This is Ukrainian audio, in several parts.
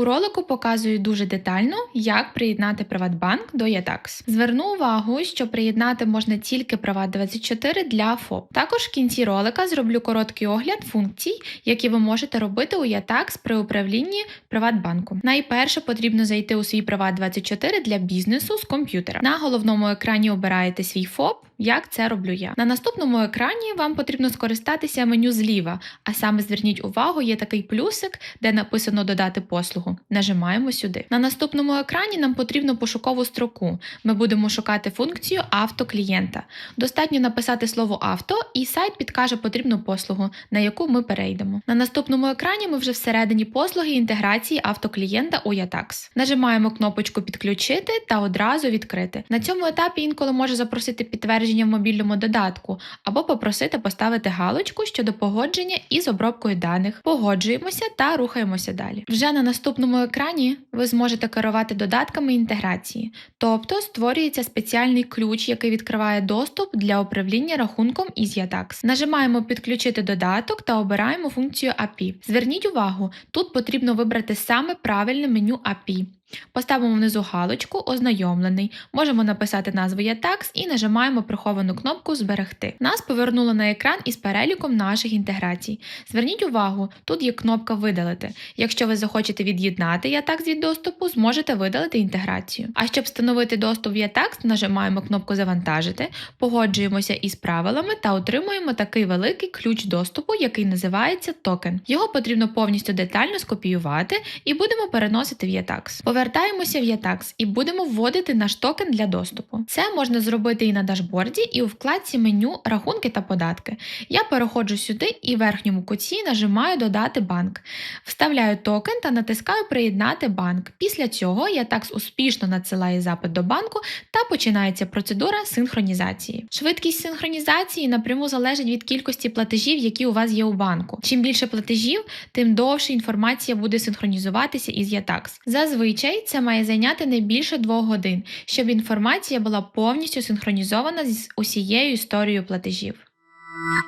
У ролику показую дуже детально, як приєднати Приватбанк до Ятакс. Зверну увагу, що приєднати можна тільки Приват24 для ФОП. Також в кінці ролика зроблю короткий огляд функцій, які ви можете робити у Ятакс при управлінні Приватбанком. Найперше потрібно зайти у свій Приват24 для бізнесу з комп'ютера. На головному екрані обираєте свій ФОП. Як це роблю я? На наступному екрані вам потрібно скористатися меню зліва, а саме зверніть увагу, є такий плюсик, де написано додати послугу. Нажимаємо сюди. На наступному екрані нам потрібно пошукову строку. Ми будемо шукати функцію автоклієнта. Достатньо написати слово авто, і сайт підкаже потрібну послугу, на яку ми перейдемо. На наступному екрані ми вже всередині послуги інтеграції автоклієнта у Ятакс. Нажимаємо кнопочку Підключити та одразу відкрити. На цьому етапі інколи може запросити підтвердження в мобільному додатку або попросити поставити галочку щодо погодження із обробкою даних. Погоджуємося та рухаємося далі. Вже на наступному екрані ви зможете керувати додатками інтеграції, тобто створюється спеціальний ключ, який відкриває доступ для управління рахунком із Ятакс. Нажимаємо підключити додаток та обираємо функцію API. Зверніть увагу, тут потрібно вибрати саме правильне меню API. Поставимо внизу галочку Ознайомлений. Можемо написати назву Ятакс і нажимаємо приховану кнопку Зберегти. Нас повернуло на екран із переліком наших інтеграцій. Зверніть увагу, тут є кнопка Видалити. Якщо ви захочете від'єднати Ятакс від доступу, зможете видалити інтеграцію. А щоб встановити доступ в Ятакс, нажимаємо кнопку Завантажити, погоджуємося із правилами та отримуємо такий великий ключ доступу, який називається токен. Його потрібно повністю детально скопіювати і будемо переносити в Ятакс. Повертаємося в Ятакс і будемо вводити наш токен для доступу. Це можна зробити і на дашборді, і у вкладці меню Рахунки та податки. Я переходжу сюди і в верхньому куті нажимаю Додати банк. Вставляю токен та натискаю Приєднати банк. Після цього Ятакс успішно надсилає запит до банку та починається процедура синхронізації. Швидкість синхронізації напряму залежить від кількості платежів, які у вас є у банку. Чим більше платежів, тим довше інформація буде синхронізуватися із Ятакс. Зазвичай це має зайняти не більше двох годин, щоб інформація була повністю синхронізована з усією історією платежів.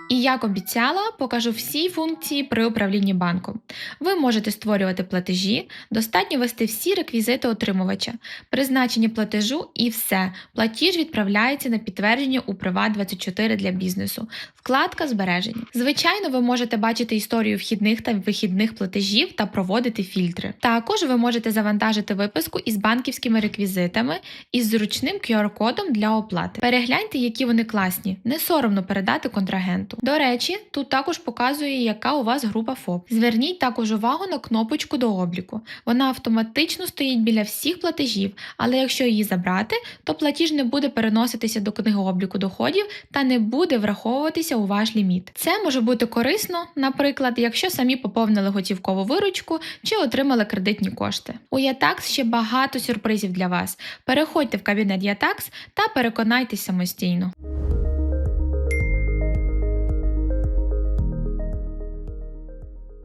І як обіцяла, покажу всі функції при управлінні банком. Ви можете створювати платежі, достатньо ввести всі реквізити отримувача, призначення платежу і все. Платіж відправляється на підтвердження у Приват24 для бізнесу. Вкладка збереження. Звичайно, ви можете бачити історію вхідних та вихідних платежів та проводити фільтри. Також ви можете завантажити виписку із банківськими реквізитами із зручним QR-кодом для оплати. Перегляньте, які вони класні. Не соромно передати контрагенту. До речі, тут також показує, яка у вас група ФОП. Зверніть також увагу на кнопочку до обліку. Вона автоматично стоїть біля всіх платежів, але якщо її забрати, то платіж не буде переноситися до книги обліку доходів та не буде враховуватися у ваш ліміт. Це може бути корисно, наприклад, якщо самі поповнили готівкову виручку чи отримали кредитні кошти. У Ятакс ще багато сюрпризів для вас. Переходьте в кабінет Ятакс та переконайтесь самостійно.